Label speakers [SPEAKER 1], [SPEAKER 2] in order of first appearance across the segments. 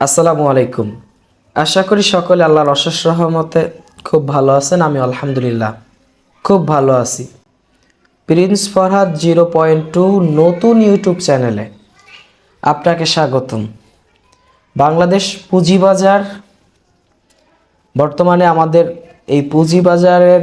[SPEAKER 1] আসসালামু আলাইকুম। আশা করি সকলে আল্লাহর অশেষ রহমতে খুব ভালো আছেন আমি আলহামদুলিল্লাহ খুব ভালো আছি। Prince Farhad zero point two নতুন ইউটিউব চ্যানেলে আপনাকে স্বাগতম। বাংলাদেশ পুঁজিবাজার, বর্তমানে আমাদের এই পুঁজিবাজারের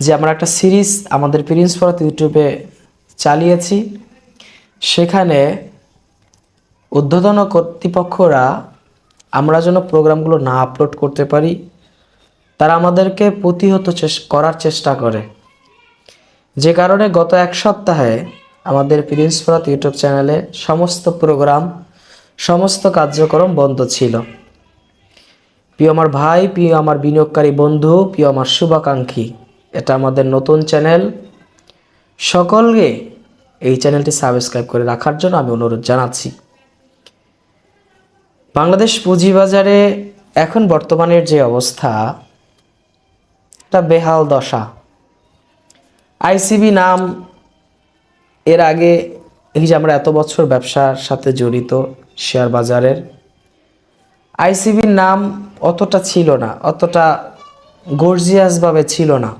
[SPEAKER 1] যে আমরা একটা সিরিজ আমাদের প্রিন্স ফরহাদ ইউটিউবে চালিয়েছি, সেখানে ঊর্ধ্বতন কর্তৃপক্ষরা আমরা যেন প্রোগ্রামগুলো না আপলোড করতে পারি, তারা আমাদেরকে প্রতিহত করার চেষ্টা করে। যে কারণে গত এক সপ্তাহে আমাদের প্রিন্স ফরাত ইউটিউব চ্যানেলে সমস্ত প্রোগ্রাম, সমস্ত কার্যক্রম বন্ধ ছিল। প্রিয় আমার ভাই, প্রিয় আমার বিনিয়োগকারী বন্ধু, প্রিয় আমার শুভাকাঙ্ক্ষী, এটা আমাদের নতুন চ্যানেল। সকলকে এই চ্যানেলটি সাবস্ক্রাইব করে রাখার জন্য আমি অনুরোধ জানাচ্ছি। বাংলাদেশ পুঁজিবাজারে এখন বর্তমানের যে অবস্থা, তা বেহাল দশা। আইসিবি নাম এর আগে, এই যে আমরা এত বছর ব্যবসার সাথে জড়িত শেয়ার বাজারের, আইসিবির নাম অতটা ছিল না, অতটা গর্জিয়াসভাবে ছিল না।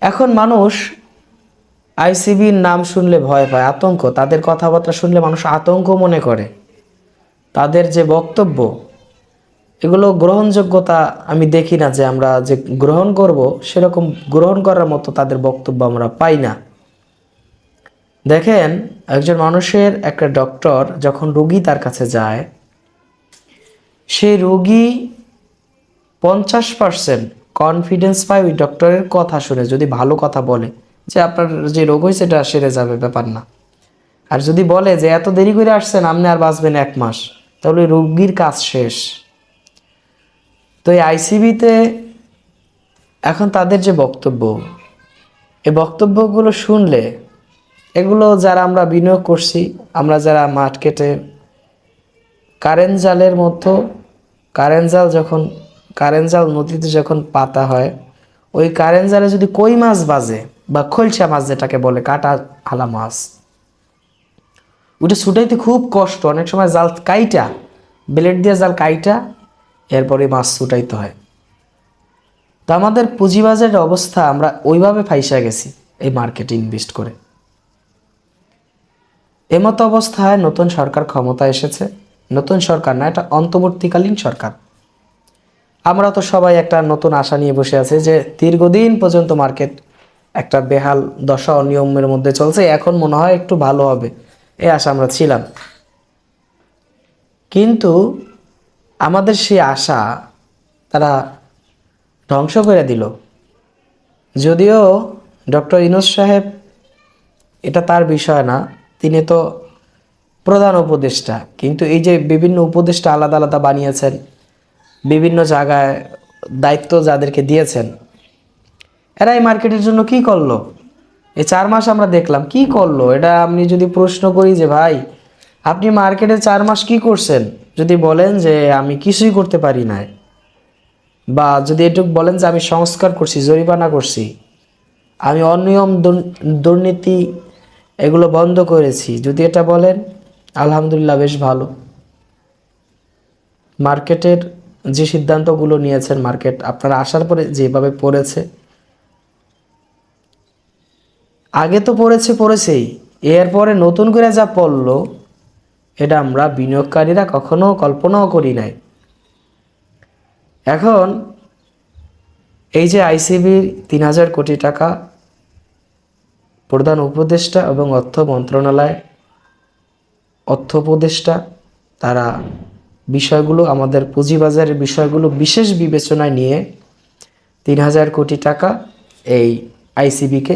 [SPEAKER 1] এখন মানুষ আইসিবির নাম শুনলে ভয় পায়, আতঙ্ক। তাদের কথাবার্তা শুনলে মানুষ আতঙ্ক মনে করে। তাদের যে বক্তব্য, এগুলো গ্রহণযোগ্যতা আমি দেখি না যে আমরা যে গ্রহণ করব, সেরকম গ্রহণ করার মতো তাদের বক্তব্য আমরা পাই না। দেখেন, একজন মানুষের একটা ডক্টর যখন রুগী তার কাছে যায়, সেই রুগী পঞ্চাশ পার্সেন্ট কনফিডেন্স পায় ওই ডক্টরের কথা শুনে, যদি ভালো কথা বলে যে আপনার যে রোগ হয়েছে এটা সেরে যাবে, ব্যাপার না। আর যদি বলে যে এত দেরি করে আসছেন, আপনি আর বাঁচবেন এক মাস। তাহলে রোগীর কাজ শেষ। তো এই আইসিবিতে এখন তাদের যে বক্তব্য, এই বক্তব্যগুলো শুনলে, এগুলো যারা আমরা বিনিয়োগ করছি, আমরা যারা মার্কেটে কারেন্ট জালের মতো কারেন্ট জাল যখন, কারেন্ট জাল নদীতে যখন পাতা হয়, ওই কারেন্ট জালে যদি কই মাছ বাজে বা খলসা মাছ যেটাকে বলে, কাটা হালা মাছ ওটা ছুটাইতে খুব কষ্ট। অনেক সময় জাল কাইটা, ব্লেড দিয়ে জাল কাইটা, এরপরে মাছ ছুটাইতে হয়। তো আমাদের পুঁজিবাজারের অবস্থা আমরা ওইভাবে ফাইসা গেছি এই মার্কেটে ইনভেস্ট করে। এমতো অবস্থায় নতুন সরকার ক্ষমতা এসেছে। নতুন সরকার না, এটা অন্তর্বর্তীকালীন সরকার। আমরা তো সবাই একটা নতুন আশা নিয়ে বসে আছি যে দীর্ঘদিন পর্যন্ত মার্কেট একটা বেহাল দশা অনিয়মের মধ্যে চলছে। এখন মনে হয় একটু ভালো হবে। এই আশা আমরা ছিলাম। কিন্তু আমাদের সেই আশা তারা ধ্বংস করে দিল। যদিও ডক্টর ইনোজ সাহেব এটা তার বিষয় না, তিনি তো প্রধান উপদেষ্টা। কিন্তু এই যে বিভিন্ন উপদেষ্টা আলাদা আলাদা বানিয়েছেন, বিভিন্ন জায়গায় দায়িত্ব যাদেরকে দিয়েছেন এরা এই মার্কেটের জন্য কি করল? এই চার মাস আমরা দেখলাম, কি করল? এটা আপনি যদি প্রশ্ন করি যে, ভাই, আপনি মার্কেটে চার মাস কি করছেন? যদি বলেন যে, আমি কিছুই করতে পারি না বা যদি এটুকু বলেন যে, আমি সংস্কার করছি, জরিমানা করছি, আমি অনিয়ম দুর্নীতি এগুলো বন্ধ করেছি। যদি এটা বলেন, আলহামদুলিল্লাহ বেশ ভালো। মার্কেটের যে সিদ্ধান্তগুলো নিয়েছেন, মার্কেট আপনারা আসার পরে যেভাবে পড়েছে আগে তো পড়েছে, পড়েছেই। এরপরে নতুন করে যা পড়ল, এটা আমরা বিনিয়োগকারীরা কখনো কল্পনাও করি নাই। এখন এই যে আইসিবির তিন হাজার কোটি টাকা প্রধান উপদেষ্টা এবং অর্থ মন্ত্রণালয়, অর্থ উপদেষ্টা, তারা বিষয়গুলো, আমাদের পুঁজিবাজারের বিষয়গুলো বিশেষ বিবেচনায় নিয়ে তিন হাজার কোটি টাকা এই আইসিবিকে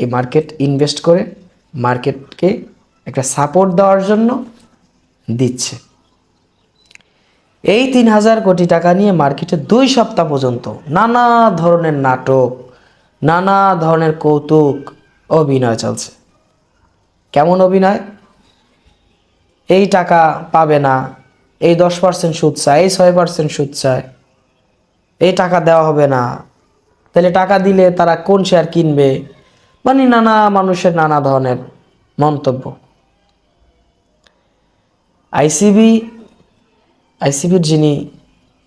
[SPEAKER 1] এই মার্কেট ইনভেস্ট করে মার্কেটকে একটা সাপোর্ট দেওয়ার জন্য দিচ্ছে। এই তিন হাজার কোটি টাকা নিয়ে মার্কেটে দুই সপ্তাহ পর্যন্ত নানা ধরনের নাটক, নানা ধরনের কৌতুক, অভিনয় চলছে। কেমন অভিনয়? এই টাকা পাবে না, এই দশ পার্সেন্ট সুদ চায়, এই ছয় পার্সেন্ট সুদ চায়, এই টাকা দেওয়া হবে না। তাহলে টাকা দিলে তারা কোন শেয়ার কিনবে? মানে নানা মানুষের নানা ধরনের মন্তব্য। আইসিবি, আইসিবির যিনি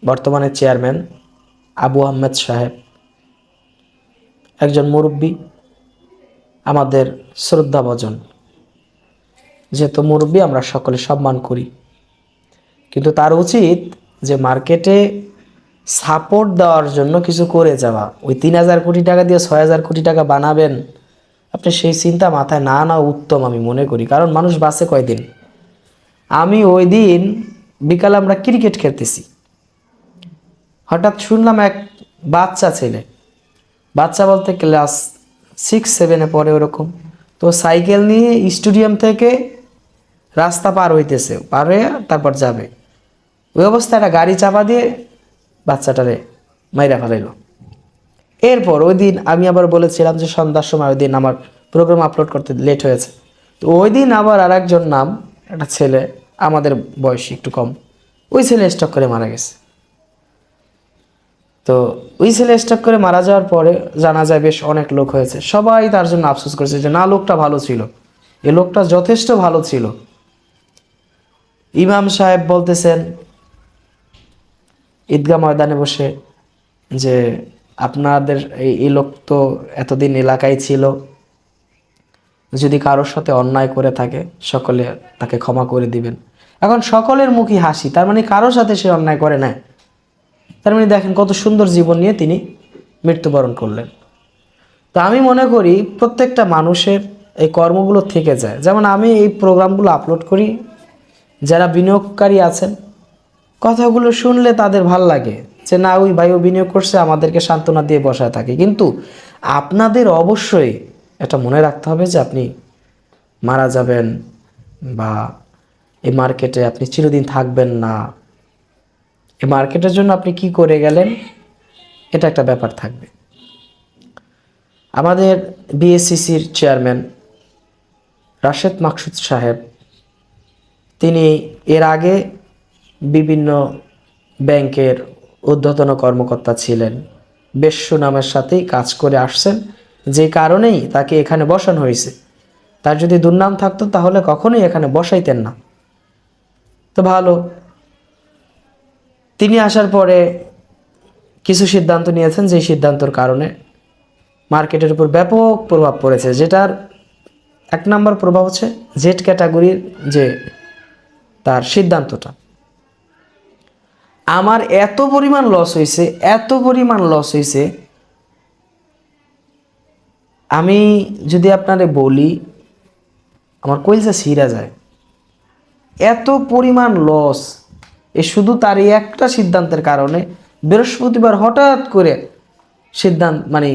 [SPEAKER 1] বর্তমানে চেয়ারম্যান, আবু আহমেদ সাহেব, একজন মুরব্বী, আমাদের শ্রদ্ধাভজন। যেহেতু মুরব্বী, আমরা সকলে সম্মান করি। কিন্তু তার উচিত যে মার্কেটে সাপোর্ট দেওয়ার জন্য কিছু করে যাওয়া। ওই তিন হাজার কোটি টাকা দিয়ে ছয় হাজার কোটি টাকা বানাবেন আপনি সেই চিন্তা মাথায় না না উত্তম আমি মনে করি, কারণ মানুষ বাসে কয়দিন? আমি ওই দিন বিকালে আমরা ক্রিকেট খেলতেছি। হঠাৎ শুনলাম এক বাচ্চা ছেলে, বাচ্চা বলতে ক্লাস সিক্স সেভেনে পড়ে ওরকম। তো সাইকেল নিয়ে স্টেডিয়াম থেকে রাস্তা পার হইতেছে, পার হয়ে তারপর যাবে। ওই অবস্থায় একটা গাড়ি চাপা দিয়ে বাচ্চাটারে মাইরা ফেলাইলো। এরপর ওই দিন আমি আবার বলেছিলাম যে সন্ধ্যার সময় ওই দিন আমার প্রোগ্রাম আপলোড করতে লেট হয়েছে। তো ওই দিন আবার আর একজন নাম, একটা ছেলে, আমাদের বয়সী একটু কম, ওই ছেলে স্টক করে মারা গেছে। তো ওই ছেলে স্টক করে মারা যাওয়ার পরে জানা যায় বেশ অনেক লোক হয়েছে। সবাই তার জন্য আফসোস করেছে যে না, লোকটা ভালো ছিল। এ লোকটা যথেষ্ট ভালো ছিল। ইমাম সাহেব বলতেছেন, ঈদগাহ ময়দানে বসে যে আপনাদের এই লোক তো এতদিন এলাকায় ছিল। যদি কারোর সাথে অন্যায় করে থাকে, সকলে তাকে ক্ষমা করে দিবেন। এখন সকলের মুখই হাসি, তার মানে কারোর সাথে সে অন্যায় করে না। তার মানে দেখেন কত সুন্দর জীবন নিয়ে তিনি মৃত্যুবরণ করলেন। তো আমি মনে করি প্রত্যেকটা মানুষের এই কর্মগুলো থেকে যায়। যেমন আমি এই প্রোগ্রামগুলো আপলোড করি, যারা বিনিয়োগকারী আছেন, কথাগুলো শুনলে তাদের ভালো লাগে। যে না, ওই ভাইও বিনিয়োগ করছে, আমাদেরকে সান্ত্বনা দিয়ে বসায় থাকে। কিন্তু আপনাদের অবশ্যই এটা মনে রাখতে হবে যে আপনি মারা যাবেন বা এই মার্কেটে আপনি চিরদিন থাকবেন না। এই মার্কেটের জন্য আপনি কি করে গেলেন? এটা একটা ব্যাপার থাকবে। আমাদের বিএসসিসির চেয়ারম্যান রাশেদ মাকসুদ সাহেব, তিনি এর আগে বিভিন্ন ব্যাংকের ঊর্ধ্বতন কর্মকর্তা ছিলেন। বেশ সুনামের সাথেই কাজ করে আসছেন। যে কারণেই তাকে এখানে বসানো হয়েছে। তার যদি দুর্নাম থাকতো তাহলে কখনোই এখানে বসাইতেন না। তো ভালো। তিনি আসার পরে কিছু সিদ্ধান্ত নিয়েছেন যে সিদ্ধান্তর কারণে মার্কেটের উপর ব্যাপক প্রভাব পড়েছে, যেটার এক নম্বর প্রভাব হচ্ছে জেড ক্যাটাগরির যে তার সিদ্ধান্তটা। আমার এত পরিমাণ লস হয়েছে এত পরিমাণ লস হয়েছে আমি যদি আপনারে বলি, আমার কইলসা ছিঁড়া যায়। এত পরিমাণ লস এ শুধু তার এই একটা সিদ্ধান্তের কারণে বৃহস্পতিবার হঠাৎ করে সিদ্ধান্ত মানে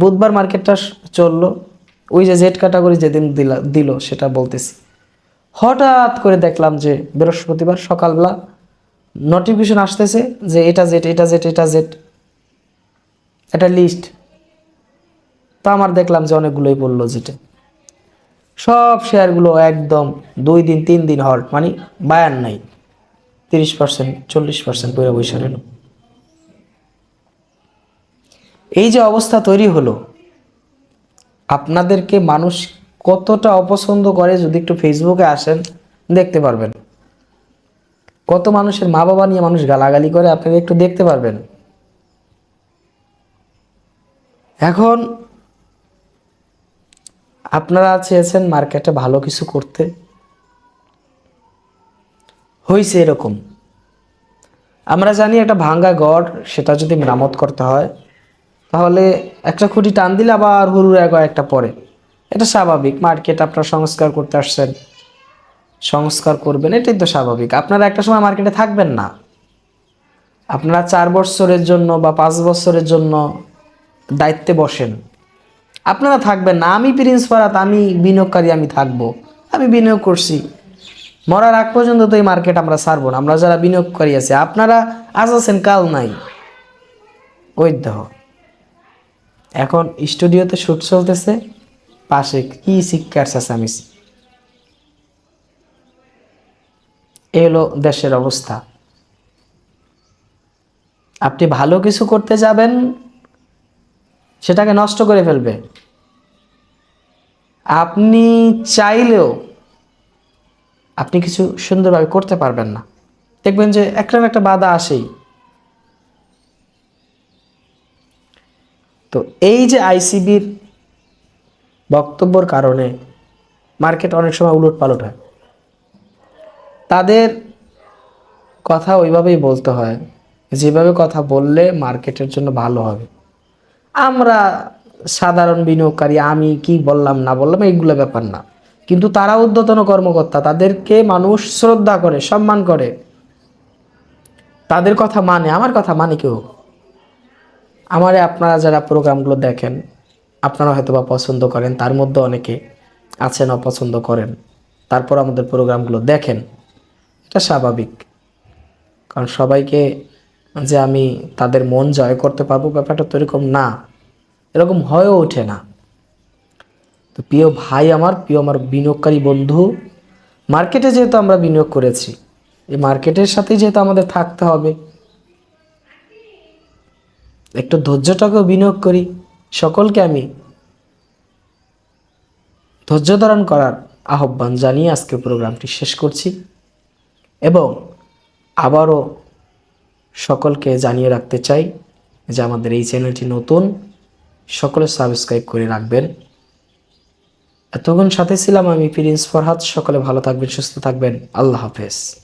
[SPEAKER 1] বুধবার মার্কেটটা চলল, ওই যে জেড ক্যাটাগরি যেদিন দিলা, দিল, সেটা বলতেছি। হঠাৎ করে দেখলাম যে বৃহস্পতিবার সকালবেলা নোটিফিকেশন আসতেছে যে এটা জেট এটা জেট এটা জেট এটা লিস্ট তা আমার দেখলাম যে অনেকগুলোই পড়ল যেটা সব শেয়ারগুলো একদম দুই দিন, তিন দিন হল্ট মানে বায়ান নাই। তিরিশ পার্সেন্ট চল্লিশ পার্সেন্ট পয়লা বৈশা রইল। এই যে অবস্থা তৈরি হলো, আপনাদেরকে মানুষ কতটা অপছন্দ করে যদি একটু ফেসবুকে আসেন, দেখতে পারবেন। কত মানুষের মা বাবা নিয়ে মানুষ গালাগালি করে, আপনারা একটু দেখতে পারবেন। এখন আপনারা চেয়েছেন মার্কেটে ভালো কিছু করতে। হয়েছে এরকম। আমরা জানি একটা ভাঙ্গা গড়, সেটা যদি মেরামত করতে হয়, তাহলে একটা খুঁটি টান দিলে আবার হুরুর এক একটা পরে এটা স্বাভাবিক, মার্কেট আপনার সংস্কার করতে আসছেন। সংস্কার করবেন, এটাই তো স্বাভাবিক। আপনারা একটা সময় মার্কেটে থাকবেন না। আপনারা চার বছরের জন্য বা পাঁচ বছরের জন্য দায়িত্বে বসেন। আপনারা থাকবেন না। আমি প্রিন্স আমি বিনিয়োগকারী, আমি থাকব। আমি বিনিয়োগ করছি। মরার আগ পর্যন্ত তো এই মার্কেট আমরা ছাড়বো না। আমরা যারা বিনিয়োগকারী আছি, আপনারা আজ আছেন, কাল নাই। ওই দেহ এখন স্টুডিওতে শ্যুট চলতেছে। পাশে কী কি শিক্ষার চেঁচামেচি এ হলো দেশের অবস্থা। আপনি ভালো কিছু করতে যাবেন, সেটাকে নষ্ট করে ফেলবে। আপনি চাইলেও আপনি কিছু সুন্দরভাবে করতে পারবেন না। দেখবেন যে একটা একটা বাধা আসেই। তো এই যে আইসিবির বক্তব্যর কারণে মার্কেট অনেক সময় উলট পালট হয়। তাদের কথা ওইভাবেই বলতে হয়। যেভাবে কথা বললে মার্কেটের জন্য ভালো হবে। আমরা সাধারণ বিনিয়োগকারী, আমি কি বললাম, না বললাম, এইগুলো ব্যাপার না। কিন্তু তারা ঊর্ধ্বতন কর্মকর্তা, তাদেরকে মানুষ শ্রদ্ধা করে, সম্মান করে। তাদের কথা মানে আমার কথা মানে কেউ? আমারে আপনারা যারা প্রোগ্রামগুলো দেখেন, আপনারা হয়তো বা পছন্দ করেন, তার মধ্যে অনেকে আছেন, অপছন্দ করেন। তারপর আমাদের প্রোগ্রামগুলো দেখেন। এটা স্বাভাবিক। কারণ সবাইকে যে আমি তাদের মন জয় করতে পারব ব্যাপারটা তো এরকম না। এরকম হয়েও ওঠে না। তো প্রিয় ভাই আমার, প্রিয় আমার বিনিয়োগকারী বন্ধু, মার্কেটে যেহেতু আমরা বিনিয়োগ করেছি, এই মার্কেটের সাথেই যেহেতু আমাদের থাকতে হবে। একটু ধৈর্যটাকেও বিনিয়োগ করি। সকলকে আমি ধৈর্য ধারণ করার আহ্বান জানিয়ে আজকে প্রোগ্রামটি শেষ করছি। এবং আবারও সকলকে জানিয়ে রাখতে চাই যে আমাদের এই চ্যানেলটি নতুন, সকলে সাবস্ক্রাইব করে রাখবেন। এতক্ষণ সাথে ছিলাম আমি প্রিন্স ফরহাদ, সকলে ভালো থাকবেন, সুস্থ থাকবেন। আল্লাহ হাফেজ।